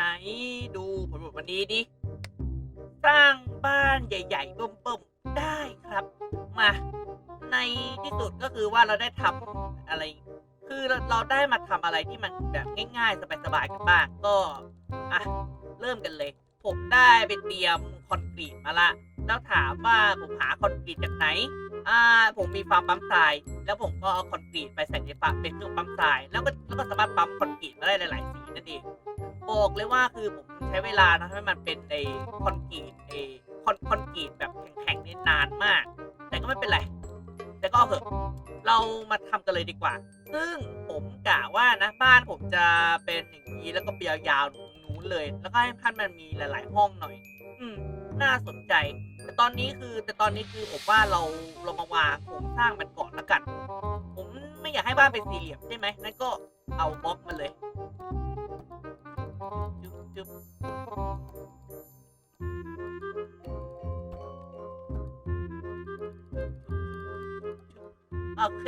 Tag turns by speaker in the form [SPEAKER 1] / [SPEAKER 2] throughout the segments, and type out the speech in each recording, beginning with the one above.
[SPEAKER 1] ไหนดูผลบทวันนี้ดิ สร้างบ้านใหญ่ๆเบิ่มๆได้ครับ มา ในที่สุดก็คือว่าเราได้ทำอะไร คือเราเราได้มาทำอะไรที่มันแบบง่ายๆ สบายๆกันบ้างก็อะเริ่มกันเลย ผมได้ไปเตรียมคอนกรีตมาละ แล้วถามว่าผมหาคอนกรีตจากไหนอ่าผมมีฟาร์มปั๊มทราย แล้วผมก็เอาคอนกรีตไปใส่ในฟาร์มเป็นเครื่องปั๊มทราย แล้วก็แล้วก็สามารถปั๊มคอนกรีตมาได้หลายๆสีนั่นเอง บอกเลยว่าคือผมใช้เวลานะให้มันเป็นไอคอนกรีตไอคอนคอนกรีตแบบแข็งๆนี่นานมาก แต่ก็ไม่เป็นไร แต่ก็เออะเรามาทำกันเลยดีกว่า ซึ่งผมกะว่านะบ้านผมจะเป็นอย่างนี้แล้วก็เปียยาวๆนู้นเลย แล้วก็ให้ท่านมันมีหลาย ๆ ห้องหน่อย อืมน่าสนใจ แต่ตอนนี้คือแต่ตอนนี้คือผมว่าเราเรามาวางโครงสร้างมันก่อนละกัน ผมไม่อยากให้บ้านเป็นสี่เหลี่ยมใช่ไหมนั่นก็เอาบล็อกมาเลย จึ๊บจึ๊บโอเค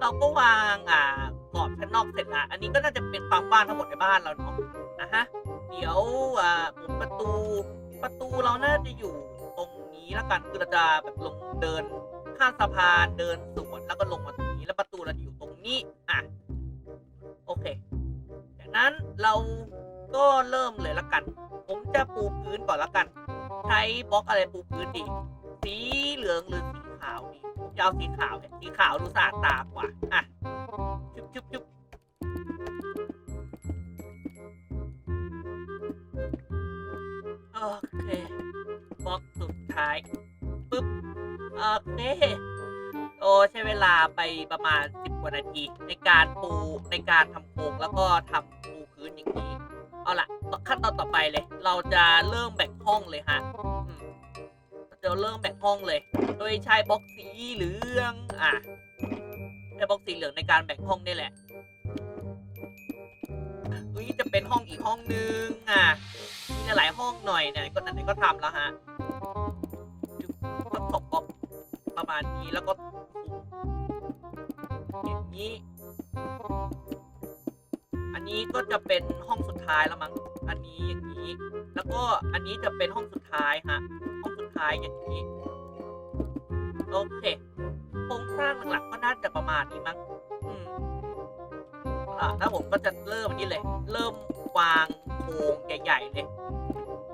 [SPEAKER 1] เราก็วางอ่ากรอบชั้นนอกเสร็จละอันนี้ก็น่าจะเป็นความกว้างทั้งหมดในบ้านเราเนาะอะฮะ เดี๋ยวอ่าประตู ประตูเราน่าจะอยู่ตรงนี้แล้วกันคือเราจะแบบลงเดินข้ามสะพานเดินสวนแล้วก็ลงมาตรงนี้แล้วประตูเราจะอยู่ตรงนี้ อะ โอเค จากนั้นเรา ก็เริ่มเลยละกัน ผมจะปูพื้นก่อนละกัน ใช้บล็อกอะไรปูพื้นดี สีเหลืองหรือสีขาวดีผมจะเอาสีขาวเนี่ยสีขาวดูสะอาดตากว่า อะ ชุบชุบชุบโอเคบล็อกสุดท้ายปึ๊บโอเคโอ้ใช้เวลาไปประมาณสิบกว่านาที ในการปูในการทำโครงแล้วก็ทำปูพื้นอย่างนี้ เอาละขั้นตอนต่อไปเลย เราจะเริ่มแบ่งห้องเลยฮะจะเริ่มแบ่งห้องเลย โดยใช้บล็อกสีเหลืองอะใช้บล็อกสีเหลืองในการแบ่งห้องนี่แหละอุ้ยจะเป็นห้องอีกห้องนึงอะมีหลายห้องหน่อยเนี่ยก็นั่นก็ทำแล้วฮะจุ๊บก็ตกบล็อกประมาณนี้แล้วก็อย่างนี้ นี้ก็จะเป็นห้องสุดท้ายแล้วมั้ง อันนี้อย่างนี้ แล้วก็อันนี้จะเป็นห้องสุดท้ายฮะ ห้องสุดท้ายอย่างนี้ โอเค โครงสร้างหลักๆก็น่าจะประมาณนี้มั้ง อืมอะแล้วผมก็จะเริ่มอันนี้เลย เริ่มวางโครงใหญ่ๆเลย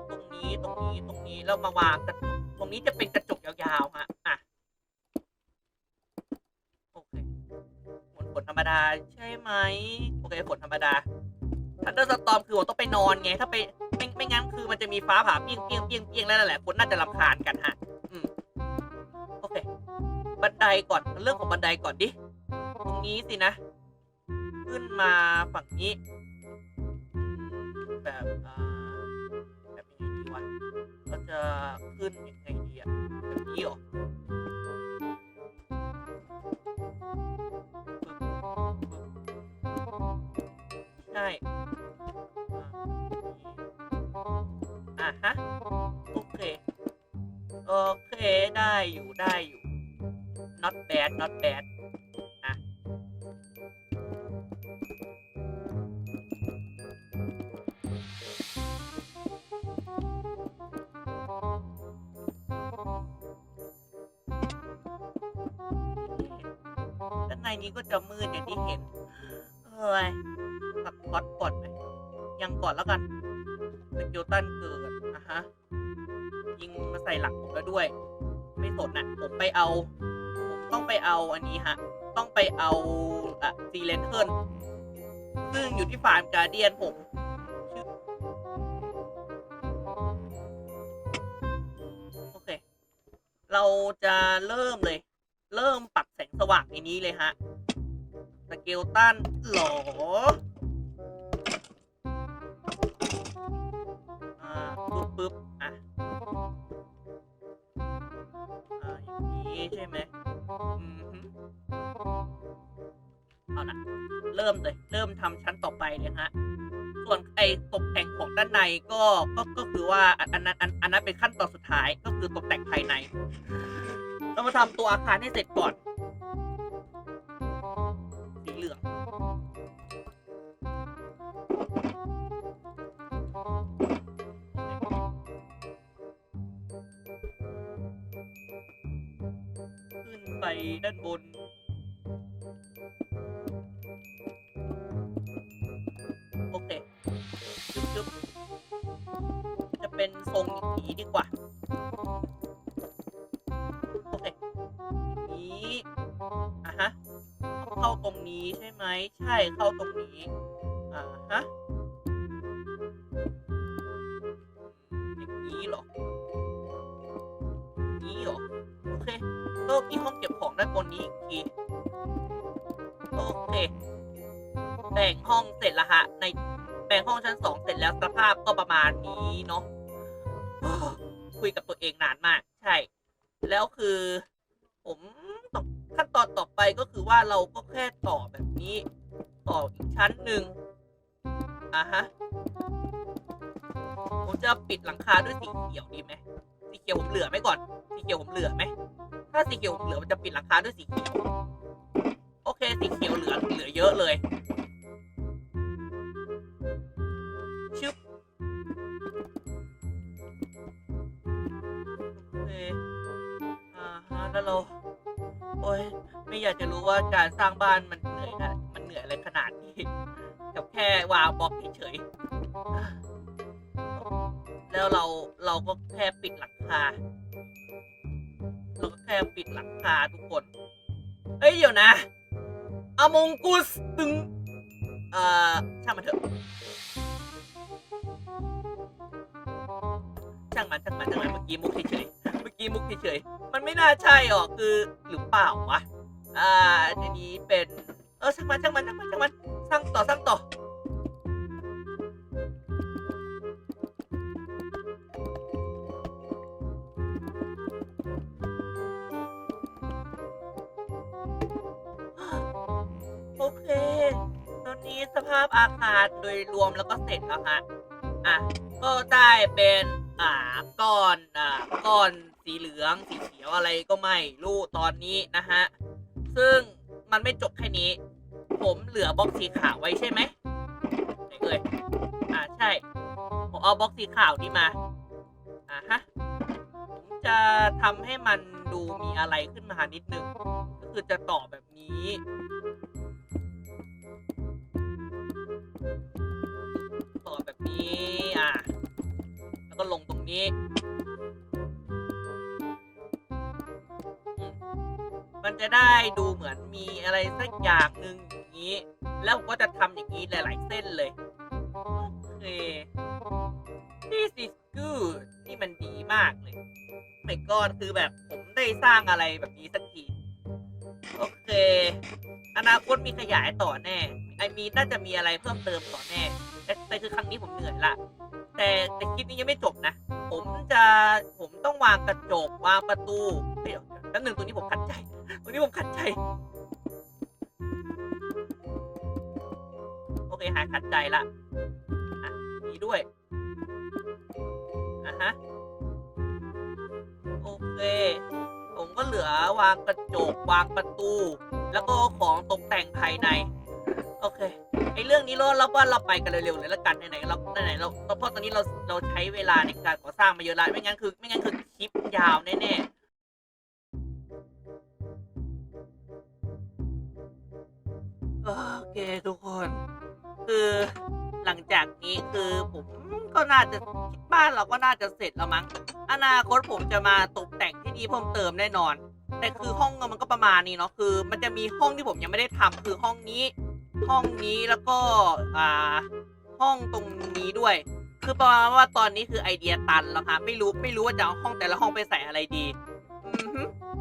[SPEAKER 1] ตรงนี้ ตรงนี้ ตรงนี้ แล้วมาวางกระจก ตรงนี้จะเป็นกระจกยาวๆฮะ อะ โอเคฝนฝนธรรมดาใช่ไหม โอฝนธรรมดาทันเดอร์สตอมคือผมต้องไปนอนไง ถ้าไปไม่ไม่งั้นคือมันจะมีฟ้าผ่าเปี้ยงเปี้ยงเปี้ยงเปี้ยงแล้วนั่นแหละคนน่าจะรำคาญกันฮะ อืม โอเค บันไดก่อน เรื่องของบันไดก่อนดิ ตรงนี้สินะ ขึ้นมาฝั่งนี้ แบบอ่าแบบยังไงดีวะก็จะขึ้นยังไงดีอะแบบนี้เหรอ ใช่อ่าฮะ โอเค โอเค ได้อยู่ได้อยู่ not bad not bad อะ ด้านในนี้ก็จะมืดอย่างที่เห็นเฮ้ย ตัดพอดก่อนไหมยังก่อนแล้วกันสกิลตันเกิดนะฮะ ยิงมาใส่หลังผมแล้วด้วย ไม่สนนะผมไปเอา ผมต้องไปเอาอันนี้ฮะ ต้องไปเอาอะซีเลนเทิร์นซึ่งอยู่ที่ฟาร์มการเดียนผมโอเค เราจะเริ่มเลย เริ่มปรับแสงสว่างในนี้เลยฮะสเกลตันหรอ ปึ๊บปึ๊บอะอ่าอย่างนี้ใช่ไหมอืมฮึเอาละเริ่มเลย เริ่มทำชั้นต่อไปเลยฮะ ส่วนไอ้ตกแต่งของด้านในก็ก็ก็คือว่าอันนั้นอันอันนั้นเป็นขั้นตอนสุดท้ายก็คือตกแต่งภายในเรามาทำตัวอาคารให้เสร็จก่อน ไปด้านบน โอเคจุ๊บจุ๊บจะเป็นทรงอย่างนี้ดีกว่า โอเคอย่างนี้อะฮะ เข้าตรงนี้ใช่ไหม ใช่เข้าตรงนี้ อ่าฮะ ก็มีห้องเก็บของด้านบนนี้อีกทีโอเคแบ่งห้องเสร็จแล้วฮะ ในแบ่งห้องชั้นสองเสร็จแล้วสภาพก็ประมาณนี้เนาะคุยกับตัวเองนานมาก ใช่ แล้วคือ ผมขั้นตอนต่อไปก็คือว่าเราก็แค่ต่อแบบนี้ ต่ออีกชั้นหนึ่งอะฮะผมจะปิดหลังคาด้วยสีเขียวดีไหม สีเขียวผมเหลือไหมก่อน สีเขียวผมเหลือไหม ถ้าสีเขียวผมเหลือมันจะปิดหลังคาด้วยสีเขียว โอเค สีเขียวเหลือเหลือเยอะเลยชึบโอเคอ่าฮะแล้วเราโอ้ยไม่อยากจะรู้ว่าการสร้างบ้านมันเหนื่อยนะมันเหนื่อยอะไรขนาดนี้กับแค่วางบล็อกเฉยๆ แล้วเราเราก็แค่ปิดหลังคาเราก็แค่ปิดหลังคาทุกคน เฮ้ย เดี๋ยวนะอมงกุสตึง เอ่อ ช่างมันเถอะ ช่างมันช่างมันช่างมันเมื่อกี้มุกเฉยเมื่อกี้มุกเฉยมันไม่น่าใช่หรอกคือหรือเปล่าวะ อ่าอันนี้เป็น เออช่างมันช่างมันช่างมันช่างมัน สร้างต่อสร้างต่อาพอาคารโดยรวมแล้วก็เสร็จแล้วฮะอะก็ได้เป็นอ่าก้อนอ่าก้อนสีเหลืองสีเขียวอะไรก็ไม่รู้ตอนนี้นะฮะซึ่งมันไม่จบแค่นี้ ผมเหลือบล็อกสีขาวไว้ใช่ไหมไหนเอ่ยอ่าใช่ผมเอาบล็อกสีขาวนี่มาอ่าฮะผมจะทำให้มันดูมีอะไรขึ้นมานิดนึงก็คือจะต่อแบบนี้ นี้อะแล้วก็ลงตรงนี้มันจะได้ดูเหมือนมีอะไรสักอย่างหนึ่งอย่างนี้ แล้วผมก็จะทำอย่างนี้หลาย ๆ เส้นเลย โอเค this is good นี่มันดีมากเลยไม่ก็คือแบบผมได้สร้างอะไรแบบนี้สักที โอเค อนาคตมีขยายต่อแน่ ไอมีน่าจะมีอะไรเพิ่มเติมต่อแน่ แต่แต่คือครั้งนี้ผมเหนื่อยละแต่แต่คลิปนี้ยังไม่จบนะ ผมจะผมต้องวางกระจกวางประตูเดี๋ยวแป๊บหนึงตรงนี้ผมขัดใจตรงนี้ผมขัดใจ โอเคหายขัดใจละอะมีด้วยอะฮะโอเค ผมก็เหลือวางกระจกวางประตู แล้วก็ของตกแต่งภายใน โอเค ไอเรื่องนี้เราเราว่าเราไปกันเร็วๆเลยละกันไหนๆเราไหนๆเราเพราะตอนนี้เราเราใช้เวลาในการก่อสร้างมาเยอะแล้วไม่งั้นคือ ไม่งั้นคือคลิปยาวแน่ๆโอเคทุกคน คือหลังจากนี้คือผมก็น่าจะคิดบ้านเราก็น่าจะเสร็จแล้วมั้งอนาคตผมจะมาตกแต่งที่นี่เพิ่มเติมแน่นอน แต่คือห้องมันก็ประมาณนี้เนาะคือ มันจะมีห้องที่ผมยังไม่ได้ทำคือห้องนี้ ห้องนี้แล้วก็อ่าห้องตรงนี้ด้วย คือประมาณว่าตอนนี้คือไอเดียตันแล้วครับไม่รู้ไม่รู้ว่าจะเอาห้องแต่ละห้องไปใส่อะไรดี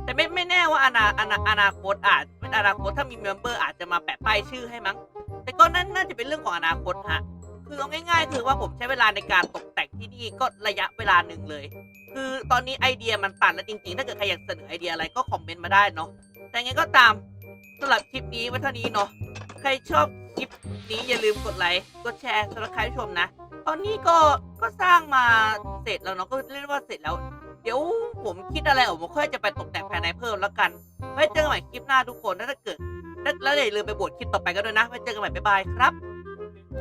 [SPEAKER 1] แต่ไม่ไม่แน่ว่าอนาอนาอนาคตอาจอนาคตถ้ามีเมมเบอร์อาจจะมาแปะป้ายชื่อให้มั้ง แต่ก็นั่นน่าจะเป็นเรื่องของอนาคตฮะคือเอาง่ายๆ คือว่าผมใช้เวลาในการตกแต่งที่นี่ก็ระยะเวลาหนึ่งเลย คือตอนนี้ไอเดียมันตันแล้วจริงๆ ถ้าเกิดใครอยากเสนอไอเดียอะไรก็คอมเมนต์มาได้เนาะแต่ไงก็ตามสำหรับคลิปนี้ไว้เท่านี้เนาะ ใครชอบคลิปนี้อย่าลืมกดไลค์กดแชร์สำหรับใครที่ชมนะ ตอนนี้ก็ก็สร้างมาเสร็จแล้วเนาะก็เรียกว่าเสร็จแล้ว เดี๋ยวผมคิดอะไรออกมาค่อยจะไปตกแต่งภายในเพิ่มแล้วกันไว้เจอกันใหม่คลิปหน้าทุกคนถ้าเกิดแล้วแล้วอย่าลืมไปบทคลิปต่อไปกันด้วยนะไว้เจอกันใหม่บ๊ายบายครับ